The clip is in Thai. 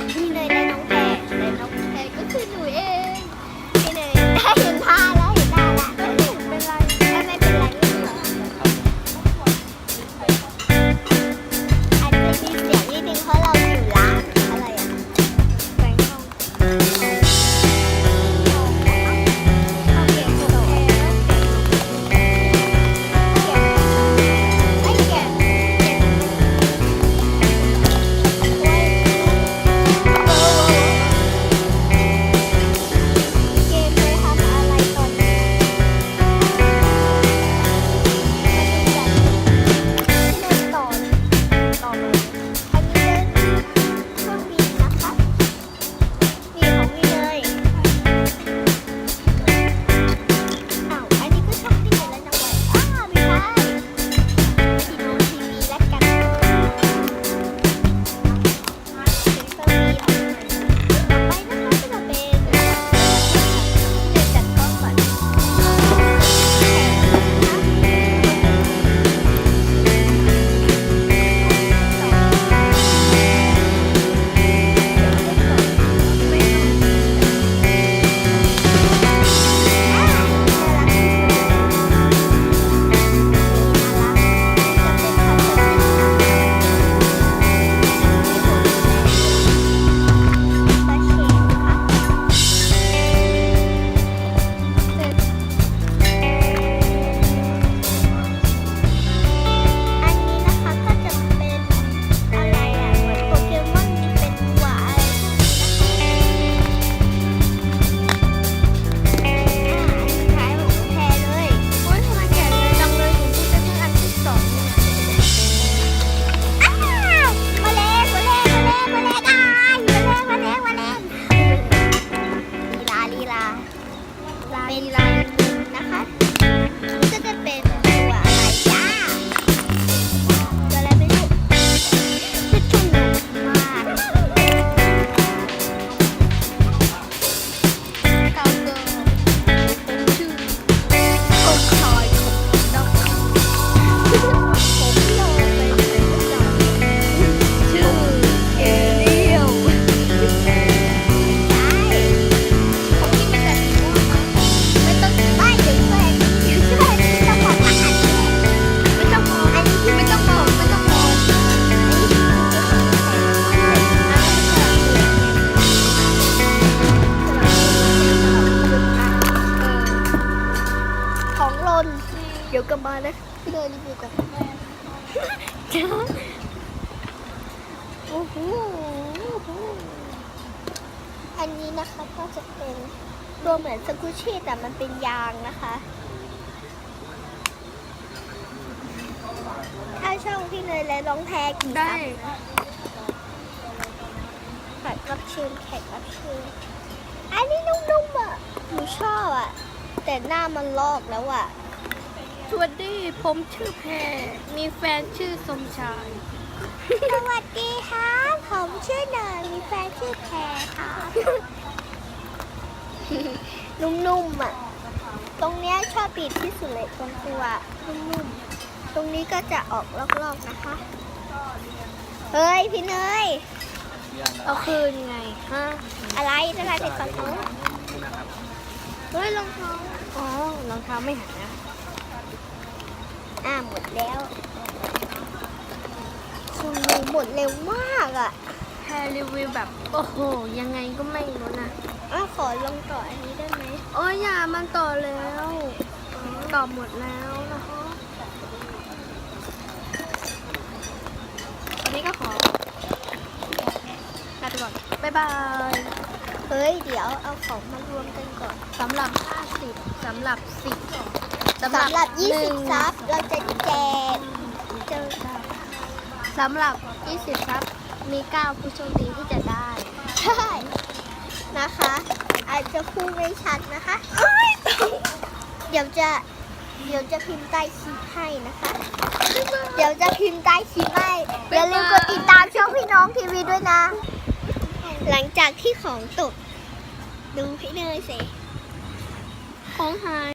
Mm -hmm. ลีลาน ดี๋ยวกลับมานะพี่เลยรีวิวก่อนจ้าโอ้โหอันนี้นะคะก็จะเป็นตัวเหมือนสกูชี่แต่มันเป็นยางนะคะถ้าช่องพี่เนยและร้องแพรกี่ซับแขกรับเชิญแขกรับเชิญอันนี้นุ่มๆอะหนูชอบอะ แต่หน้ามันลอกแล้วอะ สวัสดี ผมชื่อแพร มีแฟนชื่อสมชาย สวัสดีค่ะผมชื่อเนยมีแฟนชื่อแพรค่ะนุ่มๆอะ ตรงเนี้ยชอบบีบที่สุดเลยตรงตัวนุ่มๆ ตรงนี้ก็จะออกลอกๆนะคะ เฮ้ย พี่เนยเอาคืนไงฮะอะไรจะทายเป็นฝั่งนู้นเฮ้ยรองเท้า อ๋อรองเท้าไม่หายนะ อ่าหมดแล้วคุณดูหมดเร็วมากอะแพรรีวิวแบบ โอ้โห ยังไงก็ไม่รู้นะอ้าวขอลงต่ออันนี้ได้ไหมโอ้ยอย่ามันต่อแล้ว ต่อหมดแล้วนะคะวันนี้ก็ขอลาไปก่อน บ๊ายบาย เฮ้ย เดี๋ยวเอาของมารวมกันก่อนสำหรับ 50สำหรับ 10 สำหรับหนึ่ง20ซับเราจะแจกเจอสำหรับ 20ซับ มี 9 ผู้โชคดีที่จะได้ ใช่นะคะ อาจจะพูดไม่ชัดนะคะเดี๋ยวจะเดี๋ยวจะพิมพ์ใต้คลิปให้นะคะ เดี๋ยวจะพิมพ์ใต้คลิปให้อย่าลืมกดติดตามช่องพี่น้องทีวีด้วยนะ หลังจากที่ของตก ดูพี่เนยสิ ของหาย